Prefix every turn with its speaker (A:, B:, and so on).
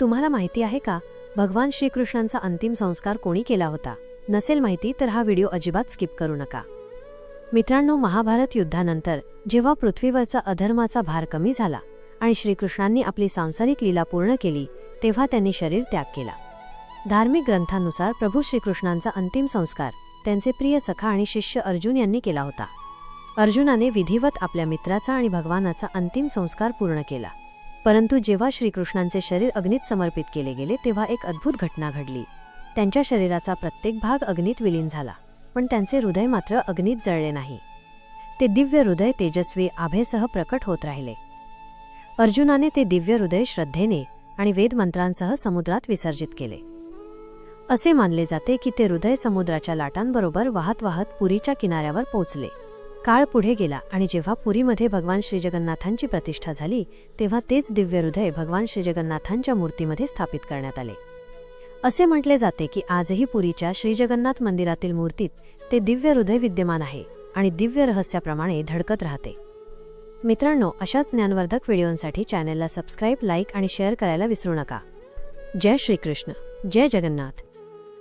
A: तुम्हाला माहिती आहे का? भगवान श्रीकृष्णांचा अंतिम संस्कार कोणी केला होता? नसेल माहिती तर हा व्हिडिओ अजिबात स्किप करू नका. मित्रांनो महाभारत युद्धानंतर जेव्हा पृथ्वीवरचा अधर्माचा भार कमी झाला आणि श्रीकृष्णांनी आपली सांसारिक लीला पूर्ण केली तेव्हा त्यांनी शरीर त्याग केला. धार्मिक ग्रंथांनुसार प्रभू श्रीकृष्णांचा अंतिम संस्कार त्यांचे प्रिय सखा आणि शिष्य अर्जुन यांनी केला होता. अर्जुनाने विधिवत आपल्या मित्राचा आणि भगवानाचा अंतिम संस्कार पूर्ण केला. परंतु जेव्हा श्रीकृष्णांचे शरीर अग्नीत समर्पित केले गेले तेव्हा एक अद्भुत घटना घडली. त्यांच्या शरीराचा प्रत्येक भाग अग्नीत विलीन झाला पण त्यांचे हृदय मात्र अग्नीत जळले नाही. ते दिव्य हृदय तेजस्वी आभेसह प्रकट होत राहिले. अर्जुनाने ते दिव्य हृदय श्रद्धेने आणि वेदमंत्रांसह समुद्रात विसर्जित केले. असे मानले जाते की ते हृदय समुद्राच्या लाटांबरोबर वाहत वाहत पुरीच्या किनाऱ्यावर पोचले काळ पुढे गेला आणि जेव्हा पुरीमध्ये भगवान श्रीजगन्नाथांची प्रतिष्ठा झाली तेव्हा तेच दिव्य हृदय भगवान श्रीजगन्नाथांच्या मूर्तीमध्ये स्थापित करण्यात आले. असे म्हटले जाते की आजही पुरीच्या श्रीजगन्नाथ मंदिरातील मूर्तीत ते दिव्य हृदय विद्यमान आहे आणि दिव्य रहस्याप्रमाणे धडकत राहते. मित्रांनो अशाच ज्ञानवर्धक व्हिडिओंसाठी चॅनेलला सबस्क्राईब लाईक आणि शेअर करायला विसरू नका. जय श्रीकृष्ण. जय जगन्नाथ.